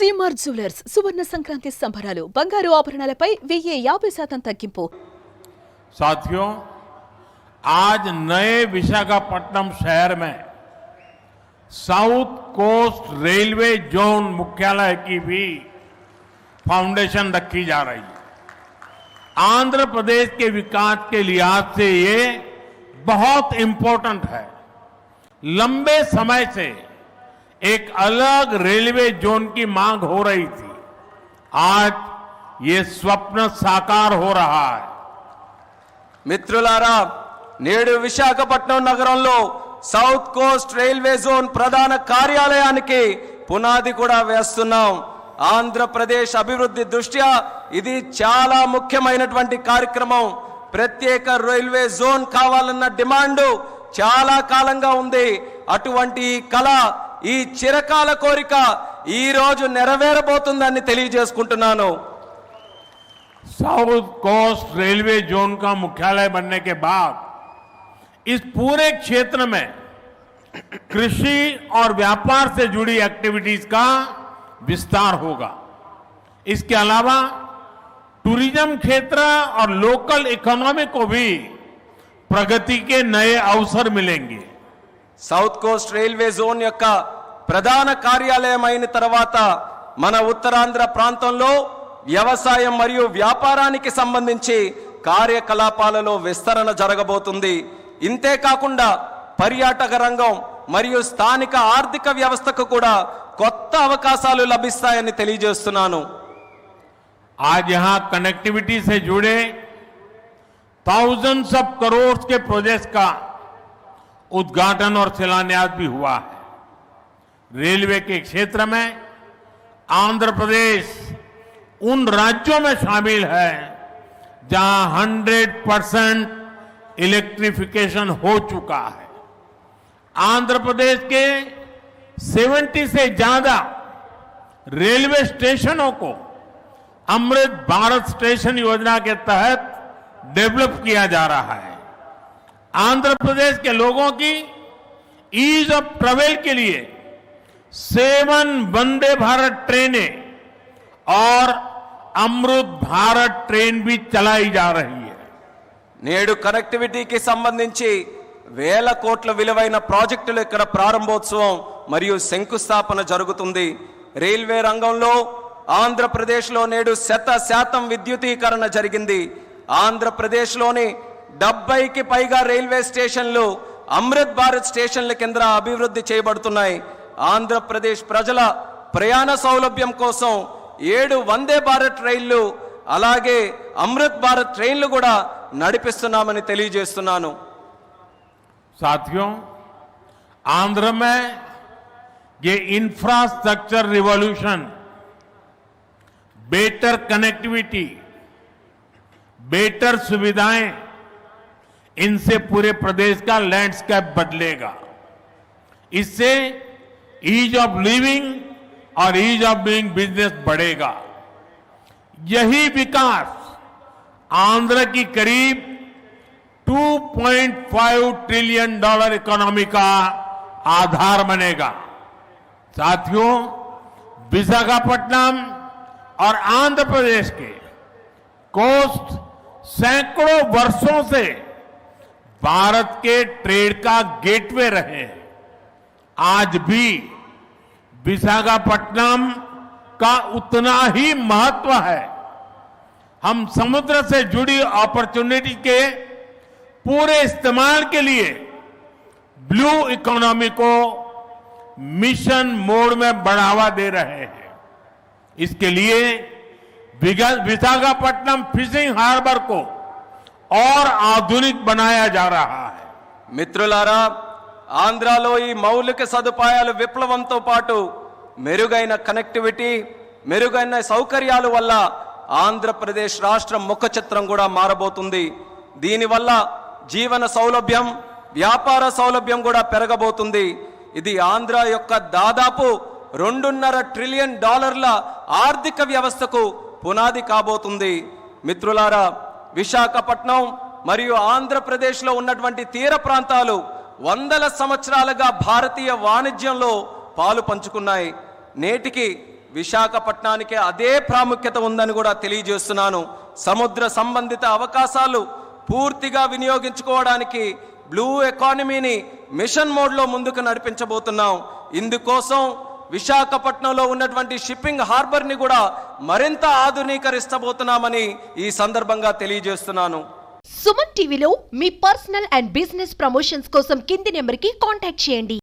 CMR jewellers సువర్ణ సంక్రాంతి సంబరాలు బంగారు ఆభరణాలపై వెయ్యి యాభై శాతం తగ్గింపు साथियों आज नए विशाखापट्टनम शहर में साउथ कोस्ट रेलवे जोन मुख्यालय की भी फाउंडेशन रखी जा रही है आंध्र प्रदेश के विकास के लिहाज से ये बहुत इंपॉर्टेंट है लंबे समय से एक अलग रेलवे जोन की मांग हो रही थी आज ये स्वप्न साकार हो रहा है మిత్రులారా నేడు విశాఖపట్నం నగరంలో సౌత్ కోస్ట్ రైల్వే జోన్ ప్రధాన కార్యాలయానికి పునాది కూడా వేస్తున్నాం ఆంధ్రప్రదేశ్ అభివృద్ధి దృష్ట్యా ఇది చాలా ముఖ్యమైనటువంటి కార్యక్రమం ప్రత్యేక రైల్వే జోన్ కావాలన్న డిమాండ్ చాలా కాలంగా ఉంది అటువంటి ఈ కళ ఈ చిరకాల కోరిక ఈ రోజు నెరవేరబోతుందని తెలియజేసుకుంటున్నాను साउथ कोस्ट रेलवे जोन का मुख्यालय बनने के बाद इस पूरे क्षेत्र में कृषि और व्यापार से जुड़ी एक्टिविटीज का विस्तार होगा इसके अलावा टूरिज्म क्षेत्र और लोकल इकोनॉमी को भी प्रगति के नए अवसर मिलेंगे సౌత్ కోస్ట్ రైల్వే జోన్ యొక్క ప్రధాన కార్యాలయం అయిన తర్వాత మన ఉత్తరాంధ్ర ప్రాంతంలో వ్యవసాయం మరియు వ్యాపారానికి సంబంధించి కార్యకలాపాలలో విస్తరణ జరగబోతుంది ఇంతే కాకుండా పర్యాటక రంగం మరియు స్థానిక ఆర్థిక వ్యవస్థకు కూడా కొత్త అవకాశాలు లభిస్తాయని తెలియజేస్తున్నాను आज यहां कनेक्टिविटी से जुड़े थाउजेंड्स ऑफ करोड़ के प्रोजेक्ट्स का उद्घाटन और शिलान्यास भी हुआ है। रेलवे के क्षेत्र में आंध्र प्रदेश उन राज्यों में शामिल है जहाँ 100 परसेंट इलेक्ट्रिफिकेशन हो चुका है। आंध्र प्रदेश के 70 से ज़्यादा रेलवे स्टेशनों को अमृत भारत स्टेशन योजना के तहत डेवलप किया जा रहा है। आंध्र प्रदेश के लोगों की ईज ऑफ ट्रेवल के लिए सेवन वंदे भारत ट्रेनें और अमृत भारत ट्रेन भी चलाई जा रही है నేడు కనెక్టివిటీకి సంబంధించి వేల కోట్ల విలువైన ప్రాజెక్టులు ఇక్కడ ప్రారంభోత్సవం మరియు శంకుస్థాపన జరుగుతుంది రైల్వే రంగంలో ఆంధ్రప్రదేశ్లో నేడు శత శాతం విద్యుతీకరణ జరిగింది ఆంధ్రప్రదేశ్లోని డెబ్బైకి పైగా రైల్వే స్టేషన్లు అమృత్ భారత్ స్టేషన్ల కింద అభివృద్ధి చేయబడుతున్నాయి ఆంధ్రప్రదేశ్ ప్రజల ప్రయాణ సౌలభ్యం కోసం ఏడు వందే భారత్ రైళ్లు అలాగే అమృత్ భారత్ ట్రైన్లు కూడా నడిపిస్తున్నామని తెలియజేస్తున్నాను साथियों आंध्र में ये infrastructure revolution better connectivity better सुविधाएं इनसे पूरे प्रदेश का लैंडस्केप बदलेगा। इससे ईज ऑफ़ लिविंग और ईज ऑफ़ डूइंग बिज़नेस बढ़ेगा। यही विकास आंध्र की करीब 2.5 ट्रिलियन डॉलर इकोनॉमी का आधार बनेगा। साथियों, विशाखापट्टनम और आंध्र प्रदेश के कोस्ट सैकड़ों वर्षों से भारत के ट्रेड का गेटवे रहे। आज भी विशाखापट्टनम का उतना ही महत्व है। हम समुद्र से जुड़ी अपॉर्चुनिटी के पूरे इस्तेमाल के लिए ब्लू इकोनॉमी को मिशन मोड में बढ़ावा दे रहे हैं। इसके लिए विशाखापट्टनम फिशिंग हार्बर को और आधुनिक बनाया जा रहा है మిత్రులారా ఆంధ్రాలో ఈ మౌలిక సదుపాయాలు విప్లవంతో పాటు మెరుగైన కనెక్టివిటీ మెరుగైన సౌకర్యాల వల్ల ఆంధ్రప్రదేశ్ రాష్ట్ర ముఖ చిత్రం కూడా మారబోతుంది దీనివల్ల జీవన సౌలభ్యం వ్యాపార సౌలభ్యం కూడా పెరగబోతుంది ఇది ఆంధ్ర యొక్క దాదాపు రెండున్నర ట్రిలియన్ డాలర్ల ఆర్థిక వ్యవస్థకు పునాది కాబోతుంది మిత్రులారా విశాఖపట్నం మరియు ఆంధ్రప్రదేశ్లో ఉన్నటువంటి తీర ప్రాంతాలు వందల సంవత్సరాలుగా భారతీయ వాణిజ్యంలో పాలు పంచుకున్నాయి. నేటికి విశాఖపట్నానికి అదే ప్రాముఖ్యత ఉందని కూడా తెలియజేస్తున్నాను. సముద్ర సంబంధిత అవకాశాలు పూర్తిగా వినియోగించుకోవడానికి బ్లూ ఎకానమీని మిషన్ మోడ్లో ముందుకు నడిపించబోతున్నాం. ఇందుకోసం విశాఖపట్నంలో ఉన్నటువంటి షిప్పింగ్ హార్బర్ని కూడా మరింత ఆధునీకరిస్తబోతున్నామని ఈ సందర్భంగా తెలియజేస్తున్నాను. సుమన్ టీవీలో మీ పర్సనల్ అండ్ బిజినెస్ ప్రమోషన్స్ కోసం కింది నెంబర్కి కాంటాక్ట్ చేయండి.